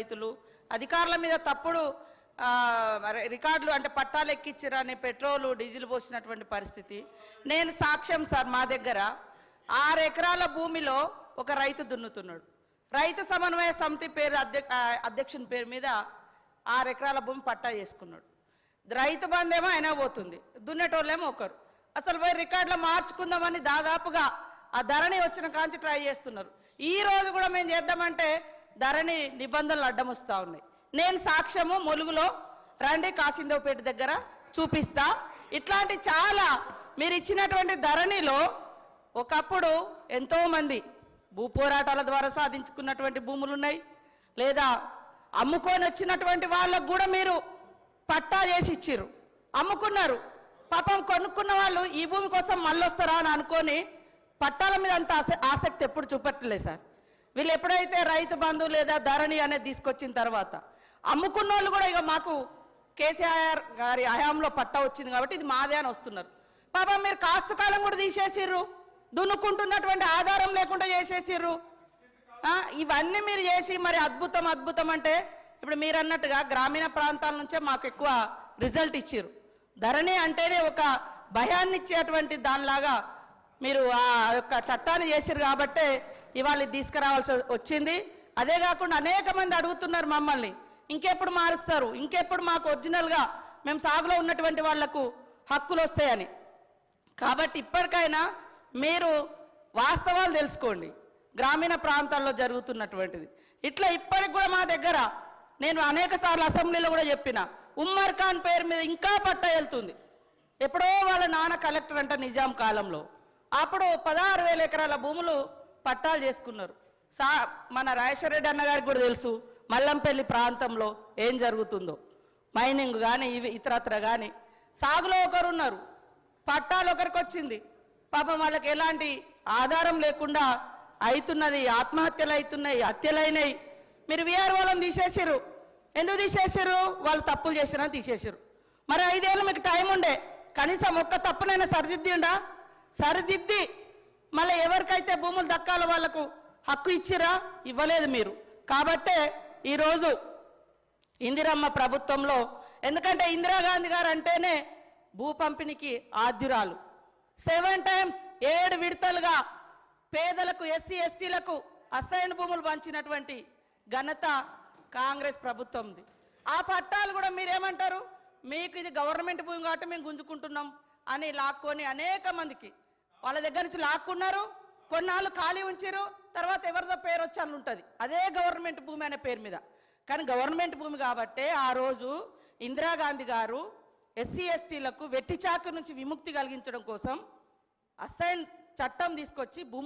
రైతులు అధికారుల మీద తప్పుడు రికార్డులు అంటే పట్టాలు ఎక్కిచ్చిరని పెట్రోలు డీజిల్ పోసినటువంటి పరిస్థితి. నేను సాక్ష్యం సార్ మా దగ్గర. ఆరు ఎకరాల భూమిలో ఒక రైతు దున్నుతున్నాడు. రైతు సమన్వయ సమితి పేరు అధ్యక్షుని పేరు మీద ఆరు ఎకరాల భూమి పట్టా చేసుకున్నాడు. రైతు బంధేమో అయినా పోతుంది. దున్నేటోళ్ళేమో ఒకరు. అసలు పోయి రికార్డులో మార్చుకుందామని దాదాపుగా ఆ ధరణి వచ్చిన కాంచి ట్రై చేస్తున్నారు. ఈ రోజు కూడా మేము చేద్దామంటే ధరణి నిబంధనలు అడ్డమొస్తా ఉన్నాయి. నేను సాక్ష్యము ములుగులో రండి కాసిందేవపేట దగ్గర చూపిస్తా. ఇట్లాంటి చాలా మీరు ఇచ్చినటువంటి ధరణిలో ఒకప్పుడు ఎంతోమంది భూ పోరాటాల ద్వారా సాధించుకున్నటువంటి భూములు ఉన్నాయి. లేదా అమ్ముకొని వచ్చినటువంటి వాళ్ళకు కూడా మీరు పట్టా చేసి ఇచ్చిర్రు. అమ్ముకున్నారు. పాపం కొనుక్కున్న వాళ్ళు ఈ భూమి కోసం మళ్ళొస్తారా అని అనుకొని పట్టాల మీద అంత ఆస- ఆసక్తి ఎప్పుడు చూపట్లేదు సార్. వీళ్ళు ఎప్పుడైతే రైతు బంధు లేదా ధరణి అనేది తీసుకొచ్చిన తర్వాత అమ్ముకున్న వాళ్ళు కూడా ఇక మాకు కేసీఆర్ గారి హయాంలో పట్టా వచ్చింది కాబట్టి ఇది మాదే అని వస్తున్నారు. పాపం మీరు కాస్త కాలం కూడా తీసేసిర్రు. దున్నుకుంటున్నటువంటి ఆధారం లేకుండా చేసేసిర్రు. ఇవన్నీ మీరు చేసి మరి అద్భుతం అద్భుతం అంటే ఇప్పుడు మీరు అన్నట్టుగా గ్రామీణ ప్రాంతాల నుంచే మాకు ఎక్కువ రిజల్ట్ ఇచ్చారు ధరణి అంటేనే ఒక భయాన్ని ఇచ్చేటువంటి దానిలాగా మీరు ఆ యొక్క చట్టాన్ని చేశారు కాబట్టే ఇవాళ తీసుకురావాల్సి వచ్చింది. అదే కాకుండా అనేక మంది అడుగుతున్నారు మమ్మల్ని. ఇంకెప్పుడు మారుస్తారు? ఇంకెప్పుడు మాకు ఒరిజినల్గా మేము సాగులో ఉన్నటువంటి వాళ్ళకు హక్కులు వస్తాయని. కాబట్టి ఇప్పటికైనా మీరు వాస్తవాలు తెలుసుకోండి. గ్రామీణ ప్రాంతాల్లో జరుగుతున్నటువంటిది. ఇట్లా ఇప్పటికి కూడా మా దగ్గర నేను అనేక సార్లు అసెంబ్లీలో కూడా చెప్పిన ఉమ్మర్ ఖాన్ పేరు మీద ఇంకా పట్టా వెళ్తుంది. ఎప్పుడో వాళ్ళ నాన్న కలెక్టర్ అంట నిజాం కాలంలో. అప్పుడు పదహారు వేల ఎకరాల భూములు పట్టాలు చేసుకున్నారు. సా మన రాజేశ్వర రెడ్డి కూడా తెలుసు మల్లంపల్లి ప్రాంతంలో ఏం జరుగుతుందో. మైనింగ్ కానీ ఇవి ఇతరత్ర కానీ సాగులో ఒకరు ఉన్నారు పట్టాలు ఒకరికి వచ్చింది. పాపం వాళ్ళకి ఎలాంటి ఆధారం లేకుండా అవుతున్నది ఆత్మహత్యలు అవుతున్నాయి హత్యలైనవి మీరు విఆర్ వాళ్ళని తీసేసారు ఎందుకు తీసేసారు వాళ్ళు తప్పులు చేసినా తీసేసారు మరి ఐదేళ్ళు మీకు టైం ఉండే. కనీసం ఒక్క తప్పునైనా సరిదిద్దిండా? సరిదిద్ది. మళ్ళీ ఎవరికైతే భూములు దక్కాలో వాళ్ళకు హక్కు ఇచ్చిరా? ఇవ్వలేదు మీరు. కాబట్టే ఈరోజు ఇందిరమ్మ ప్రభుత్వంలో ఎందుకంటే ఇందిరాగాంధీ గారు అంటేనే భూ పంపిణీకి ఆద్యురాలు. సెవెన్ టైమ్స్ ఏడు విడతలుగా పేదలకు ఎస్సీ ఎస్టీలకు అసైన్ భూములు పంచినటువంటి ఘనత కాంగ్రెస్ ప్రభుత్వంది. ఆ పట్టాలు కూడా మీరేమంటారు? మీకు ఇది గవర్నమెంట్ భూమి కాబట్టి మేము గుంజుకుంటున్నాం అని లాక్కొని అనేక మందికి వాళ్ళ దగ్గర నుంచి లాక్కున్నారు కొన్నాళ్ళు ఖాళీ ఉంచారు తర్వాత ఎవరిదో పేరు వచ్చి అని ఉంటుంది అదే గవర్నమెంట్ భూమి అనే పేరు మీద. కానీ గవర్నమెంట్ భూమి కాబట్టే ఆ రోజు ఇందిరాగాంధీ గారు ఎస్సీ ఎస్టీలకు వెట్టి చాకు నుంచి విముక్తి కలిగించడం కోసం అసైన్ చట్టం తీసుకొచ్చి భూమి